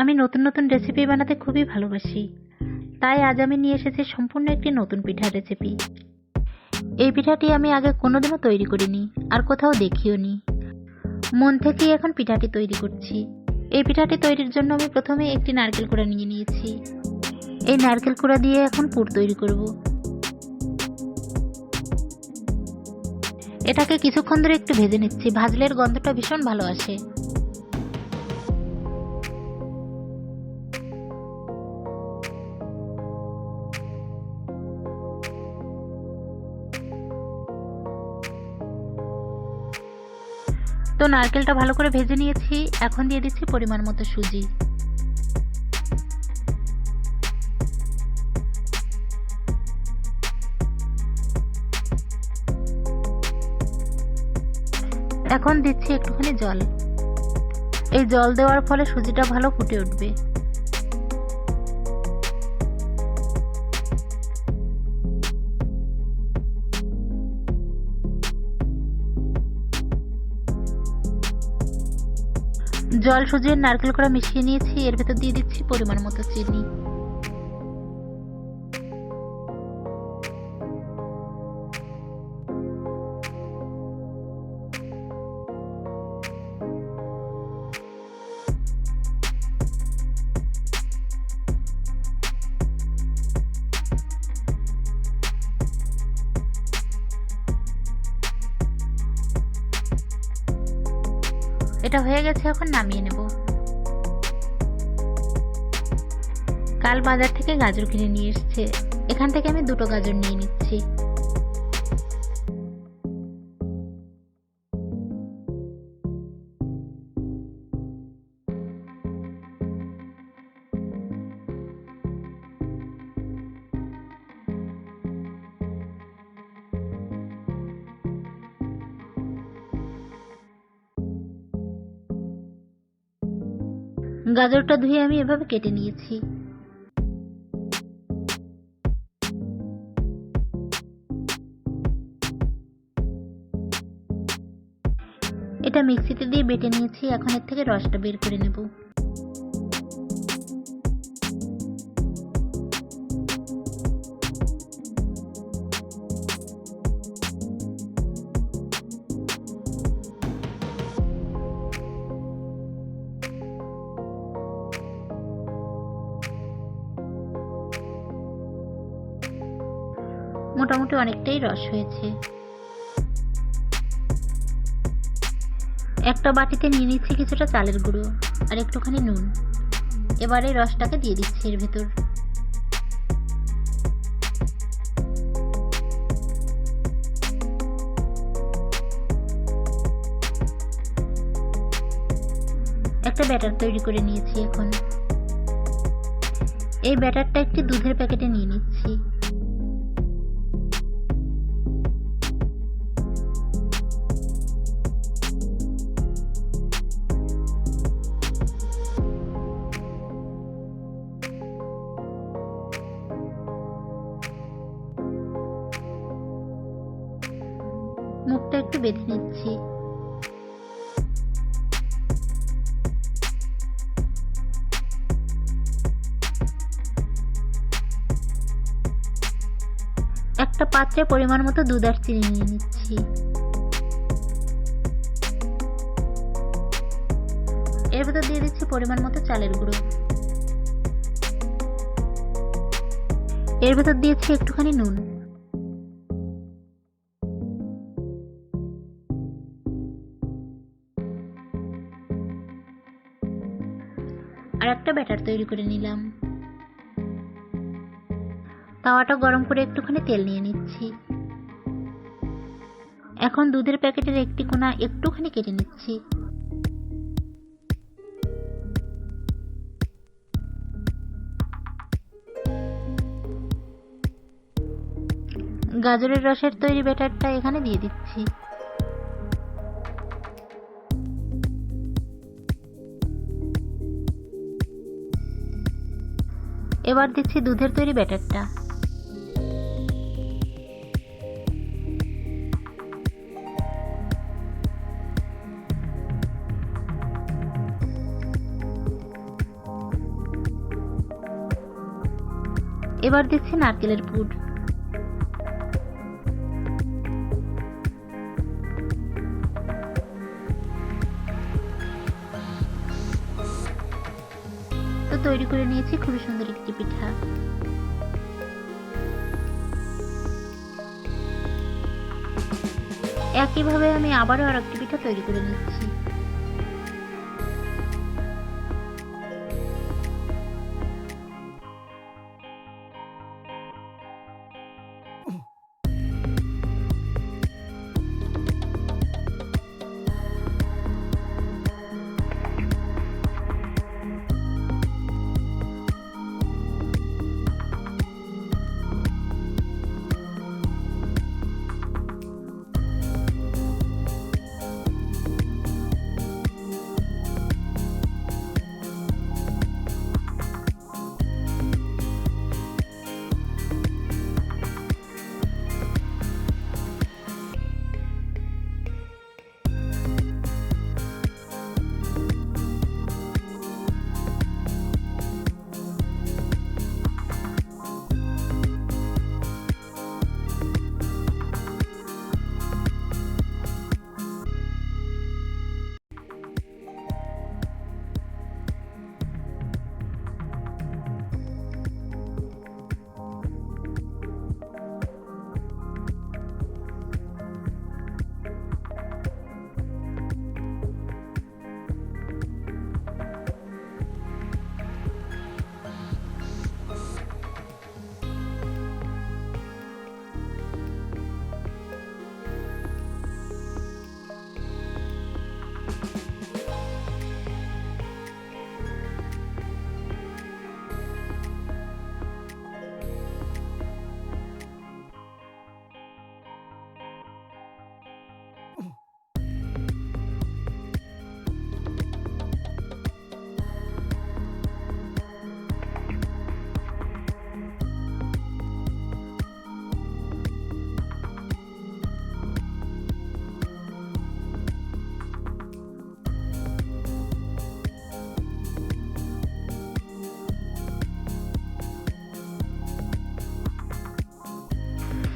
আমি নতুন নতুন রেসিপি বানাতে খুবই ভালোবাসি। তাই আজ আমি নিয়ে এসেছি সম্পূর্ণ একটি নতুন পিঠার রেসিপি এই পিঠাটি আমি আগে কোনোদিনও তৈরি করিনি, আর কোথাও দেখিও নি মন থেকেই এখন পিঠাটি তৈরি করছি। এই পিঠাটি তৈরির জন্য আমি প্রথমে একটি নারকেল কুড়া নিয়ে নিয়েছি। এই নারকেল কুড়া দিয়ে এখন পুর তৈরি করব। এটাকে কিছুক্ষণ ধরে একটু ভেজে নিচ্ছি, ভাজলের গন্ধটা ভীষণ ভালো আসে। তো নারকেলটা ভালো করে ভেজে নিয়েছি। এখন দিয়ে দিচ্ছি পরিমাণ মতো সুজি। এখন দিচ্ছি একটুখানি জল। এই জল দেওয়ার ফলে সুজিটা ভালো ফুটে উঠবে। জল সুজিয়ে নারকেল করা মিশিয়ে নিয়েছি এর ভেতর দিয়ে দিচ্ছি পরিমাণ মতো চিনি। এটা হয়ে গেছে, এখন নামিয়ে নেব। কাল বাজার থেকে গাজর কিনে নিয়ে এসছে। এখান থেকে আমি দুটো গাজর নিয়ে নিচ্ছি। গাজরটা ধুয়ে আমি এভাবে কেটে নিয়েছি। এটা মিক্সিতে দিয়ে বেটে নিয়েছি, এখন এর থেকে রসটা বের করে নেব। মোটামুটি অনেকটাই রস হয়েছে। একটা বাটিতে নিয়ে নিচ্ছি কিছুটা চালের গুঁড়ো আর একটুখানি নুন। এবারে রসটাকে দিয়ে দিচ্ছি এর ভেতর। একটা ব্যাটার তৈরি করে নিয়েছি এখন। এই ব্যাটারটা একটি দুধের প্যাকেটে নিয়ে নিচ্ছি। মুখটা একটু বেঁধে নিচ্ছি। একটা পাত্রে পরিমাণ মতো দুধ আর চিনি নিয়ে নিচ্ছি। এর ভেতর দিয়ে দিচ্ছি পরিমাণ মতো চালের গুঁড়ো। এর ভেতর দিয়েছি একটুখানি নুন। আর একটা ব্যাটার তৈরি করে নিলাম। তাওয়াটা গরম করে একটুখানি তেল নিয়ে নিচ্ছি। এখন দুধের প্যাকেটের একটি কোণা একটুখানি কেটে নিচ্ছি। গাজরের রসের তৈরি ব্যাটারটা এখানে দিয়ে দিচ্ছি। এবার দিচ্ছি দুধের তৈরি ব্যাটারটা। এবার দিচ্ছি নারকেলের পুড তো তৈরি করে নিয়েছি, খুবই সুন্দর একটি পিঠা। একইভাবে আমি আবারও আর একটি পিঠা তৈরি করে নিচ্ছি।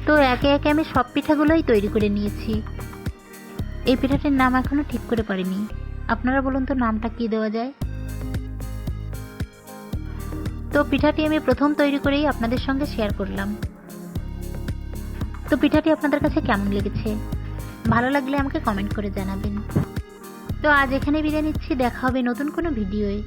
তো একে একে আমি সব পিঠাগুলোই তৈরি করে নিয়েছি। এই পিঠাটির নাম এখনও ঠিক করে পারিনি। আপনারা বলুন তো নামটা কি দেওয়া যায়? তো পিঠাটি আমি প্রথম তৈরি করেই আপনাদের সঙ্গে শেয়ার করলাম। তো পিঠাটি আপনাদের কাছে কেমন লেগেছে? ভালো লাগলে আমাকে কমেন্ট করে জানাবেন। তো আজ এখানে বিদায় নিচ্ছি। দেখা হবে নতুন কোনো ভিডিওয়ে।